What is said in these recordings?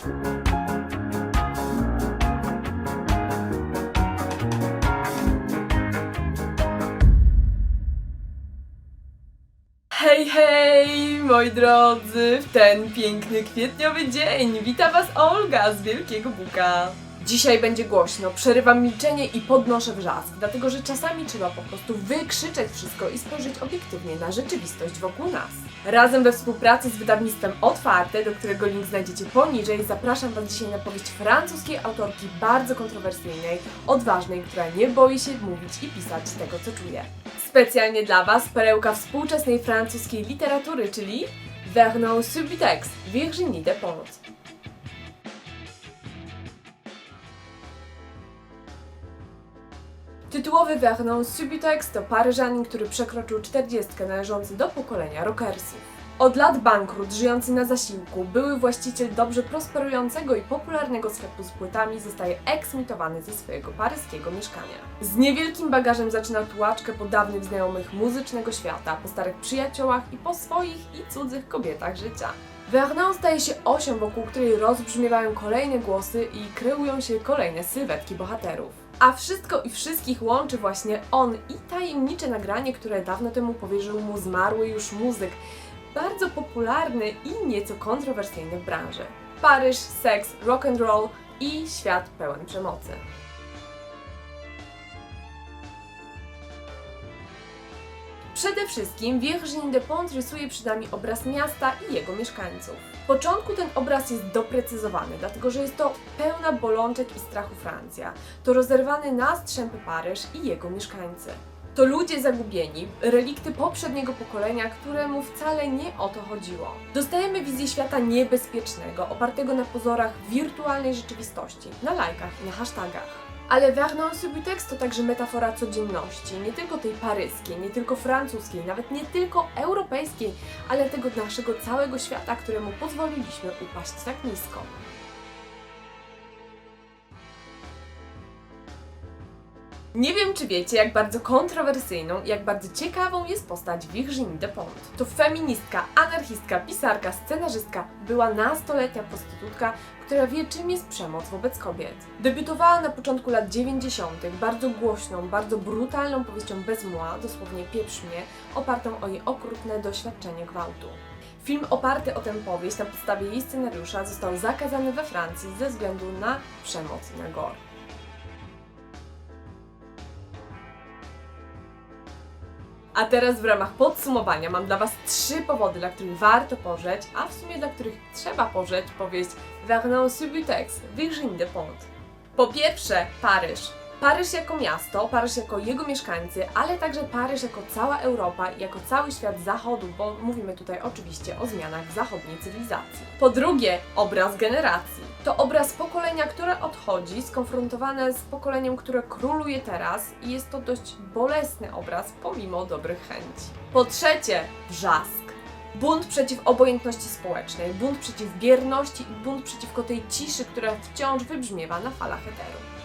Hej, hej, moi drodzy, w ten piękny kwietniowy dzień wita Was Olga z Wielkiego Buka. Dzisiaj będzie głośno, przerywam milczenie i podnoszę wrzask, dlatego że czasami trzeba po prostu wykrzyczeć wszystko i spojrzeć obiektywnie na rzeczywistość wokół nas. Razem we współpracy z wydawnictwem Otwarte, do którego link znajdziecie poniżej, zapraszam Was dzisiaj na powieść francuskiej autorki bardzo kontrowersyjnej, odważnej, która nie boi się mówić i pisać tego, co czuje. Specjalnie dla Was perełka współczesnej francuskiej literatury, czyli Vernon Subutex, Virginie Despentes. Tytułowy Vernon Subutex to Paryżanin, który przekroczył 40 należący do pokolenia rockersów. Od lat bankrut, żyjący na zasiłku, były właściciel dobrze prosperującego i popularnego sklepu z płytami zostaje eksmitowany ze swojego paryskiego mieszkania. Z niewielkim bagażem zaczyna tułaczkę po dawnych znajomych muzycznego świata, po starych przyjaciołach i po swoich i cudzych kobietach życia. Vernon staje się osią, wokół której rozbrzmiewają kolejne głosy i kreują się kolejne sylwetki bohaterów. A wszystko i wszystkich łączy właśnie on i tajemnicze nagranie, które dawno temu powierzył mu zmarły już muzyk, bardzo popularny i nieco kontrowersyjny w branży. Paryż, seks, rock and roll i świat pełen przemocy. Przede wszystkim Virginie Despentes rysuje przed nami obraz miasta i jego mieszkańców. W początku ten obraz jest doprecyzowany, dlatego że jest to pełna bolączek i strachu Francja. To rozerwany na strzępy Paryż i jego mieszkańcy. To ludzie zagubieni, relikty poprzedniego pokolenia, któremu wcale nie o to chodziło. Dostajemy wizję świata niebezpiecznego, opartego na pozorach wirtualnej rzeczywistości, na lajkach i na hashtagach. Ale Vernon Subutex to także metafora codzienności, nie tylko tej paryskiej, nie tylko francuskiej, nawet nie tylko europejskiej, ale tego naszego całego świata, któremu pozwoliliśmy upaść tak nisko. Nie wiem, czy wiecie, jak bardzo kontrowersyjną i jak bardzo ciekawą jest postać Virginie Despentes. To feministka, anarchistka, pisarka, scenarzystka, była nastoletnia prostytutka, która wie, czym jest przemoc wobec kobiet. Debiutowała na początku lat 90. bardzo głośną, bardzo brutalną powieścią bez mła, dosłownie pieprz mnie, opartą o jej okrutne doświadczenie gwałtu. Film oparty o tę powieść na podstawie jej scenariusza został zakazany we Francji ze względu na przemoc na gore. A teraz w ramach podsumowania mam dla Was trzy powody, dla których warto pożreć, a w sumie dla których trzeba pożreć powieść Vernon Subutex, Virginie Despentes. Po pierwsze, Paryż. Paryż jako miasto, Paryż jako jego mieszkańcy, ale także Paryż jako cała Europa jako cały świat zachodu, bo mówimy tutaj oczywiście o zmianach zachodniej cywilizacji. Po drugie, obraz generacji. To obraz pokolenia, które odchodzi, skonfrontowane z pokoleniem, które króluje teraz i jest to dość bolesny obraz pomimo dobrych chęci. Po trzecie, wrzask. Bunt przeciw obojętności społecznej, bunt przeciw bierności i bunt przeciwko tej ciszy, która wciąż wybrzmiewa na falach eteru.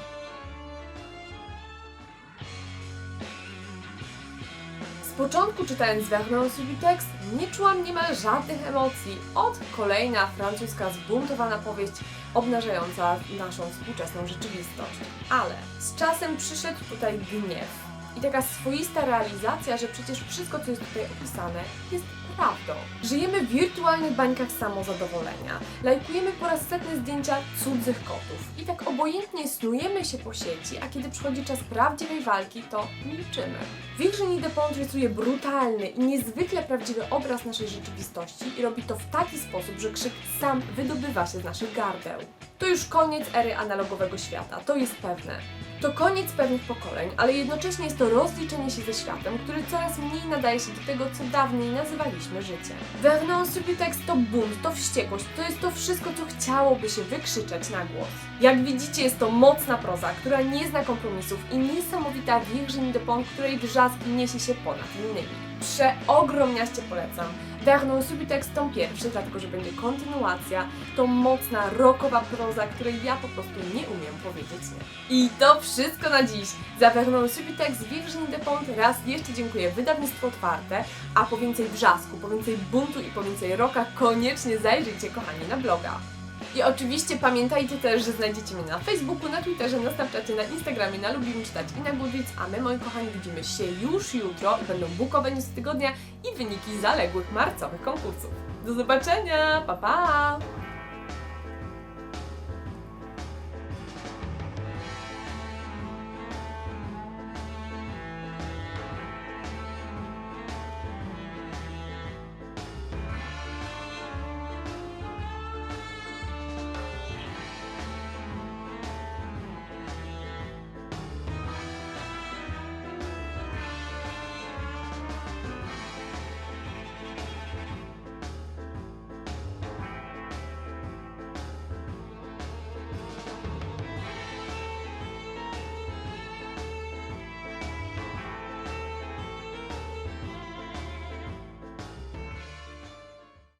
Początku czytając Vernon Subutex nie czułam niemal żadnych emocji. Od kolejna francuska zbuntowana powieść obnażająca naszą współczesną rzeczywistość. Ale z czasem przyszedł tutaj gniew i taka swoista realizacja, że przecież wszystko, co jest tutaj opisane, jest prawdą. Żyjemy w wirtualnych bańkach samozadowolenia, lajkujemy po raz setny zdjęcia cudzych kotów i tak obojętnie snujemy się po sieci, a kiedy przychodzi czas prawdziwej walki, to milczymy. Virginie Despentes rysuje brutalny i niezwykle prawdziwy obraz naszej rzeczywistości i robi to w taki sposób, że krzyk sam wydobywa się z naszych gardeł. To już koniec ery analogowego świata, to jest pewne. To koniec pewnych pokoleń, ale jednocześnie jest to rozliczenie się ze światem, który coraz mniej nadaje się do tego, co dawniej nazywaliśmy życiem. Vernon Subutex to bunt, to wściekłość, to jest to wszystko, co chciałoby się wykrzyczeć na głos. Jak widzicie, jest to mocna proza, która nie zna kompromisów i niesamowita Virginie Despentes, której wrzask niesie się ponad innymi. Przeogromniaście polecam. Vernon Subutex tom pierwszy, dlatego że będzie kontynuacja. To mocna, rockowa proza, której ja po prostu nie umiem powiedzieć nie. I to wszystko na dziś. Za Vernon Subutex Virginie Despentes raz jeszcze dziękuję wydawnictwo otwarte, a po więcej wrzasku, po więcej buntu i po więcej rocka koniecznie zajrzyjcie kochani na bloga. I oczywiście pamiętajcie też, że znajdziecie mnie na Facebooku, na Twitterze, na Snapchacie, na Instagramie, na Lubimy Czytać i na Goodreads, a my, moi kochani, widzimy się już jutro i będą bukowe news tygodnia i wyniki zaległych marcowych konkursów. Do zobaczenia, pa pa!